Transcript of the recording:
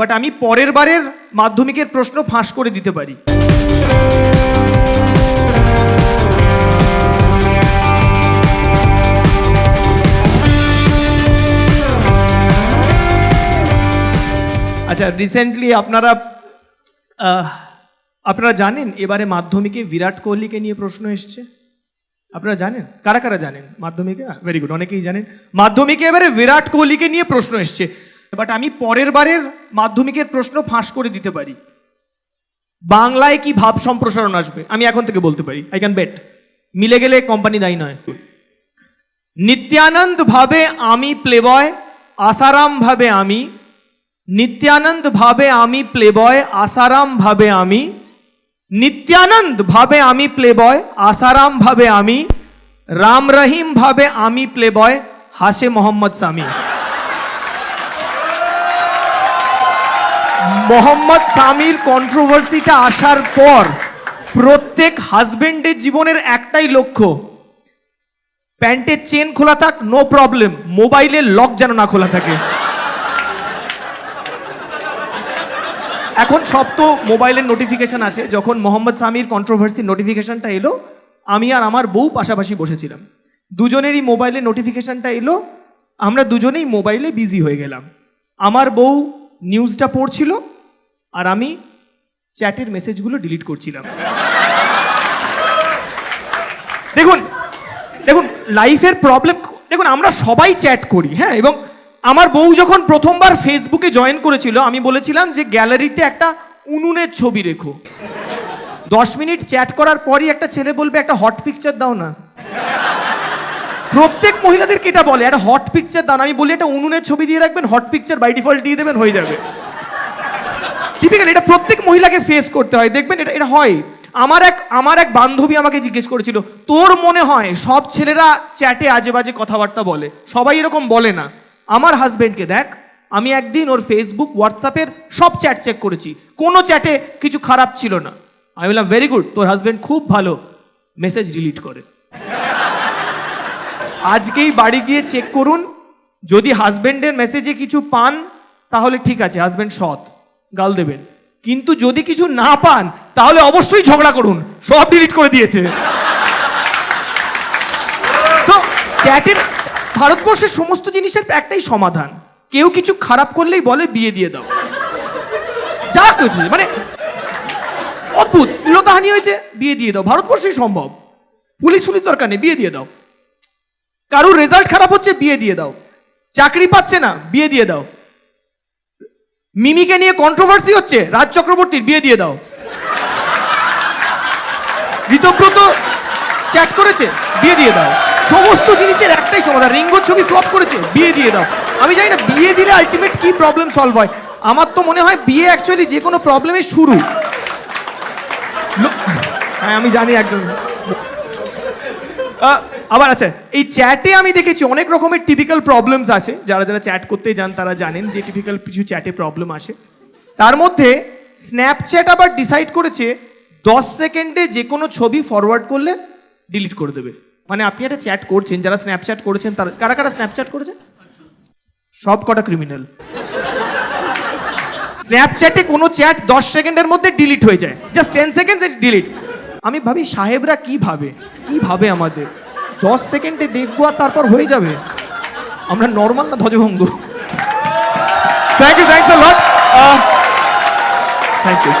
But আমি পরের বারের মাধ্যমিকের প্রশ্ন ফাঁস করে দিতে পারি। আচ্ছা রিসেন্টলি আপনারা আপনারা জানেন এবারে মাধ্যমিকে বিরাট কোহলিকে নিয়ে প্রশ্ন এসছে? আপনারা জানেন? কারা কারা জানেন মাধ্যমিকে? ভেরি গুড অনেকেই জানেন। মাধ্যমিকে এবারে বিরাট কোহলিকে নিয়ে প্রশ্ন এসছে। বাট আমি পরের বারের মাধ্যমিকের প্রশ্ন ফাঁস করে দিতে পারি। বাংলায় কি ভাব সম্প্রসারণ আসবে? আমি এখন থেকে বলতে পারি। আই ক্যান বেট মিলে গেলে কোম্পানি দায়ী নয়। নিত্যানন্দ ভাবে আমি প্লেবয়, আসারাম ভাবে আমি। নিত্যানন্দ ভাবে আমি প্লেবয়, আসারাম ভাবে আমি। নিত্যানন্দ ভাবে আমি প্লেবয়, আসারাম ভাবে আমি। রাম রহিম ভাবে আমি প্লেবয়, হাসে মোহাম্মদ সামি। মোহাম্মদ সামির কন্ট্রোভার্সিটা আসার পর প্রত্যেক হাজবেন্ডের জীবনের একটাই লক্ষ্য। প্যান্টের চেন খোলা থাক নো প্রবলেম মোবাইলের লক যেন না খোলা থাকে। এখন সব তো মোবাইলের নোটিফিকেশন আসে। যখন মোহাম্মদ সামির কন্ট্রোভার্সির নোটিফিকেশনটা এলো, আমি আর আমার বউ পাশাপাশি বসেছিলাম। দুজনেরই মোবাইলে নোটিফিকেশনটা এলো, আমরা দুজনেই মোবাইলে বিজি হয়ে গেলাম। আমার বউ নিউজটা পড়ছিল আর আমি চ্যাটের মেসেজগুলো ডিলিট করছিলাম। দেখুন দেখুন লাইফের প্রবলেম দেখুন, আমরা সবাই চ্যাট করি হ্যাঁ এবং আমার বউ যখন প্রথমবার ফেসবুকে জয়েন করেছিল, আমি বলেছিলাম যে গ্যালারিতে একটা উনুনের ছবি রেখো। দশ মিনিট চ্যাট করার পরই একটা ছেলে বলবে, একটা হট পিকচার দাও না। প্রত্যেক মহিলাদেরকে এটা বলে, একটা হট পিকচার দাও না। আমি বলি, একটা উনুনের ছবি দিয়ে রাখবেন হট পিকচার বাই ডিফল্ট দিয়ে দেবেন, হয়ে যাবে। টিপিক্যাল এটা প্রত্যেক মহিলাকে ফেস করতে হয়। দেখবেন এটা এটা হয়। আমার এক আমার এক বান্ধবী আমাকে জিজ্ঞেস করেছিল, তোর মনে হয় সব ছেলেরা চ্যাটে আজে বাজে কথাবার্তা বলে? সবাই এরকম বলে না। আমার হাজবেন্ডকে দেখ, আমি একদিন ওর ফেসবুক হোয়াটসঅ্যাপের সব চ্যাট চেক করেছি। কোনো চ্যাটে কিছু খারাপ ছিল না। আমি বললাম ভেরি গুড তোর হাজবেন্ড খুব ভালো। মেসেজ ডিলিট করে। আজকেই বাড়ি গিয়ে চেক করুন। যদি হাজবেন্ডের মেসেজে কিছু পান, তাহলে ঠিক আছে হাজবেন্ড সৎ। গাল দেবেন। কিন্তু যদি কিছু না পান, তাহলে অবশ্যই ঝগড়া করুন। সব ডিলিট করে দিয়েছে। চ্যাটের ভারতবর্ষের সমস্ত জিনিসের একটাই সমাধান। কেউ কিছু খারাপ করলেই বলে, বিয়ে দিয়ে দাও। যা কিছু মানে অদ্ভুত। শ্লীলতাহানি হয়েছে, বিয়ে দিয়ে দাও। ভারতবর্ষেই সম্ভব। পুলিশ পুলিশ দরকার নেই, বিয়ে দিয়ে দাও। কারোর রেজাল্ট খারাপ হচ্ছে, বিয়ে দিয়ে দাও। চাকরি পাচ্ছে না, বিয়ে দিয়ে দাও। মিমিকে নিয়ে কন্ট্রোভার্সি হচ্ছে রাজ চক্রবর্তীর বিয়ে দিয়ে দাও। ঋতব্রত চ্যাট করেছে বিয়ে দিয়ে দাও। সমস্ত জিনিসের একটাই সমাধান রিঙ্গোর ছবি ফ্লপ করেছে বিয়ে দিয়ে দাও। আমি জানি না বিয়ে দিলে আলটিমেট কি প্রবলেম সলভ হয়। আমার তো মনে হয় বিয়ে অ্যাকচুয়ালি যে কোনো প্রবলেমের শুরু। হ্যাঁ আমি জানি একদম আহ, আবার আচ্ছা এই চ্যাটে আমি দেখেছি অনেক রকমের টিপিক্যাল প্রবলেমস আছে। যারা যারা চ্যাট করতে যান, তারা জানেন যে টিপিক্যাল কিছু চ্যাটে প্রবলেম আসে। তার মধ্যে স্ন্যাপচ্যাট আবার ডিসাইড করেছে, দশ সেকেন্ডে যে কোনো ছবি ফরওয়ার্ড করলে ডিলিট করে দেবে। মানে আপনি একটা চ্যাট করছেন, যারা স্ন্যাপচ্যাট করেছেন, তারা, কারা কারা স্ন্যাপচ্যাট করেছেন সব কটা ক্রিমিনাল স্ন্যাপচ্যাটে কোনো চ্যাট দশ সেকেন্ডের মধ্যে ডিলিট হয়ে যায়। জাস্ট টেন সেকেন্ডস ডিলিট আমি ভাবি সাহেবরা কি ভাবে? কি ভাবে আমাদের? দশ সেকেন্ডে দেখব আর তারপর হয়ে যাবে। আমরা নর্মাল না ধ্বজভঙ্গ? Thank you thanks lot thank you